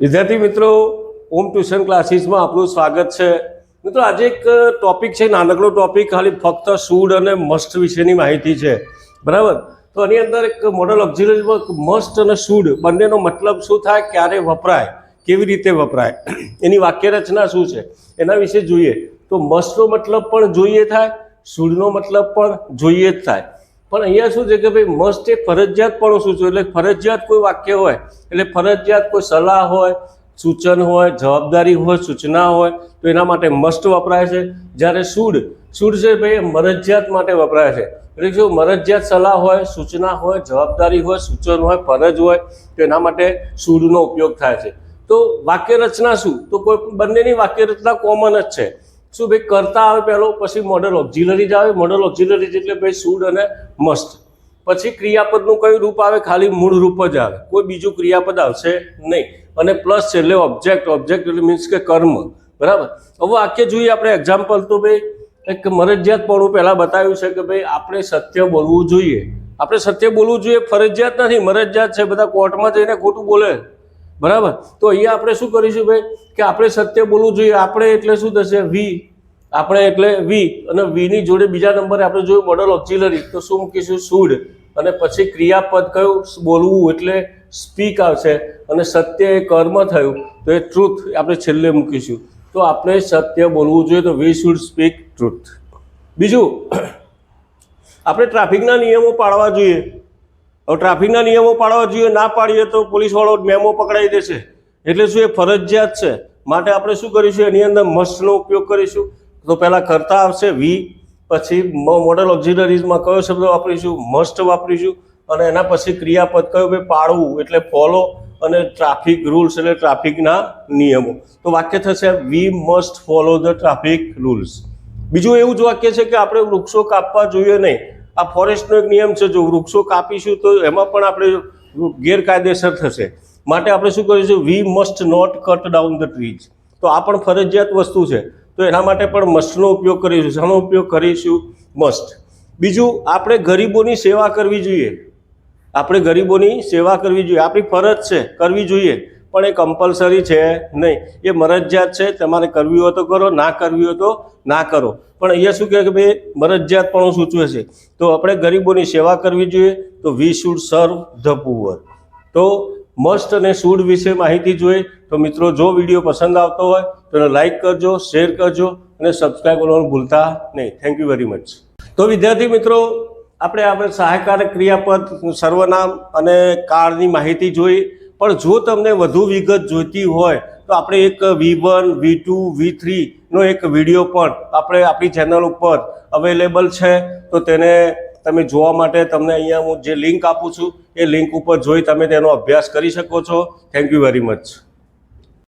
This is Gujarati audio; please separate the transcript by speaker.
Speaker 1: વિદ્યાર્થી મિત્રો, ઓમ ટ્યુશન ક્લાસીસમાં આપણું સ્વાગત છે. મિત્રો, આજે એક ટોપિક છે, નાનકડો ટોપિક, ખાલી ફક્ત સૂડ અને મસ્ટ વિશેની માહિતી છે. બરાબર? તો એની અંદર એક મોડલ ઓક્ઝિલરીમાં મસ્ટ અને સૂડ, બંનેનો મતલબ શું થાય, ક્યારે વપરાય, કેવી રીતે વપરાય? એની વાક્ય રચના શું છે? એના વિશે જોઈએ. તો મસ્ટનો મતલબ પણ જોઈએ થાય, સૂડનો મતલબ પણ જોઈએ જ થાય. પણ અહીંયા શું છે કે ભાઈ મસ્ટ એ ફરજિયાત પણ છે? એટલે ફરજિયાત કોઈ વાક્ય હોય, એટલે ફરજિયાત કોઈ સલાહ હોય, સૂચન હોય, જવાબદારી હોય, સૂચના હોય, તો એના માટે મસ્ટ વપરાય છે. જ્યારે સૂડ સૂડ છે ભાઈ મરજિયાત માટે વપરાય છે. એટલે જો મરજિયાત સલાહ હોય, સૂચના હોય, જવાબદારી હોય, સૂચન હોય, ફરજ હોય, તો એના માટે સૂડનો ઉપયોગ થાય છે. તો વાક્ય રચના શું? તો કોઈ બંનેની વાક્ય રચના કોમન જ છે. શું ભાઈ, કરતા આવે પહેલો, પછી મોડલ ઓક્ઝિલરી જ આવે. મોડલ ઓક્ઝિલરી એટલે ભાઈ સૂડ અને મસ્ટ પછી ક્રિયાપદનું કયું રૂપ આવે? ખાલી મૂળ રૂપ જ આવે. કોઈ બીજું ક્રિયાપદ આવશે નહીં. અને પ્લસ છેલ્લે ઓબ્જેક્ટ ઓબ્જેક્ટ એટલે મીન્સ કે કર્મ. બરાબર? હવે વાક્ય જોઈએ આપણે એક્ઝામ્પલ તો ભાઈ, એક મરજિયાતપણું પહેલાં બતાવ્યું છે કે ભાઈ, આપણે સત્ય બોલવું જોઈએ. આપણે સત્ય બોલવું જોઈએ ફરજિયાત નથી. મરજિયાત છે, બધા કોર્ટમાં જઈને ખોટું બોલે. બરાબર? તો અહીંયા આપણે શું કરીશું ભાઈ? કે આપણે સત્ય બોલવું જોઈએ. આપણે એટલે શું થશે? વી આપણે એટલે વી અને વીની જોડે બીજા નંબરે આપણે જોયું મોડલ ઓક્ઝિલરી તો શું મૂકીશું? સૂડ અને પછી ક્રિયાપદ કયું? બોલવું એટલે સ્પીક આવશે. અને સત્ય એ કર્મ થયું. તો એ ટ્રુથ આપણે છેલ્લે મૂકીશું. તો આપણે સત્ય બોલવું જોઈએ તો વી શુડ સ્પીક ટ્રુથ બીજું, આપણે ટ્રાફિકના નિયમો પાળવા જોઈએ. હવે ટ્રાફિકના નિયમો પાળવા જોઈએ, ના પાડીએ તો પોલીસવાળો મેમો પકડાઈ દેશે. એટલે શું એ ફરજિયાત છે? માટે આપણે શું કરીશું? એની અંદર મસ્ટનો ઉપયોગ કરીશું. તો પહેલાં કરતા આવશે વી, પછી મોડલ ઓક્ઝિલરીઝમાં કયો શબ્દ વાપરીશું? મસ્ટ વાપરીશું. અને એના પછી ક્રિયાપદ કયું? ભાઈ પાળવું એટલે ફોલો અને ટ્રાફિક રૂલ્સ એટલે ટ્રાફિકના નિયમો. તો વાક્ય થશે we must follow the traffic rules. બીજું એવું જ વાક્ય છે કે આપણે વૃક્ષો કાપવા જોઈએ નહીં. આ ફોરેસ્ટનો એક નિયમ છે, જો વૃક્ષો કાપીશું તો એમાં પણ આપણે ગેરકાયદેસર થશે. માટે આપણે શું કરીશું we must not cut down the trees તો આ પણ ફરજિયાત વસ્તુ છે. તો એના માટે પણ મસ્ટનો ઉપયોગ કરીશું. શાનો ઉપયોગ કરીશું? મસ્ટ બીજું, આપણે ગરીબોની સેવા કરવી જોઈએ. આપણે ગરીબોની સેવા કરવી જોઈએ. આપણી ફરજ છે, કરવી જોઈએ. પણ એ કમ્પલસરી છે નહીં. એ મરજિયાત છે, તમારે કરવી હોય તો કરો, ના કરવી હોય તો ના કરો. પણ અહીંયા શું કહે કે ભાઈ, મરજિયાત પણ સૂચવે છે. તો આપણે ગરીબોની સેવા કરવી જોઈએ, તો we should serve the poor તો મસ્ટ અને શુડ વિશે માહિતી જોઈએ તો મિત્રો, જો વીડિયો પસંદ આવતો હોય, તો એને લાઇક કરજો શેર કરજો અને સબસ્ક્રાઈબ કરવાનું ભૂલતા નહીં. થેન્ક યુ વેરી મચ તો વિદ્યાર્થી મિત્રો, આપણે આપણે સહાયકારક ક્રિયાપદ, સર્વનામ અને કાળની માહિતી જોઈ. પણ જો તમને વધુ વિગત જોઈતી હોય, તો આપણે એક વી વન, વી ટુ, વી થ્રીનો એક વીડિયો પણ આપણે આપણી ચેનલ ઉપર અવેલેબલ છે. તો તેને તમે જોવા માટે તમને અહીંયા હું જે લિંક આપું છું, એ લિંક ઉપર જોઈ તમે તેનો અભ્યાસ કરી શકો છો. Thank you very much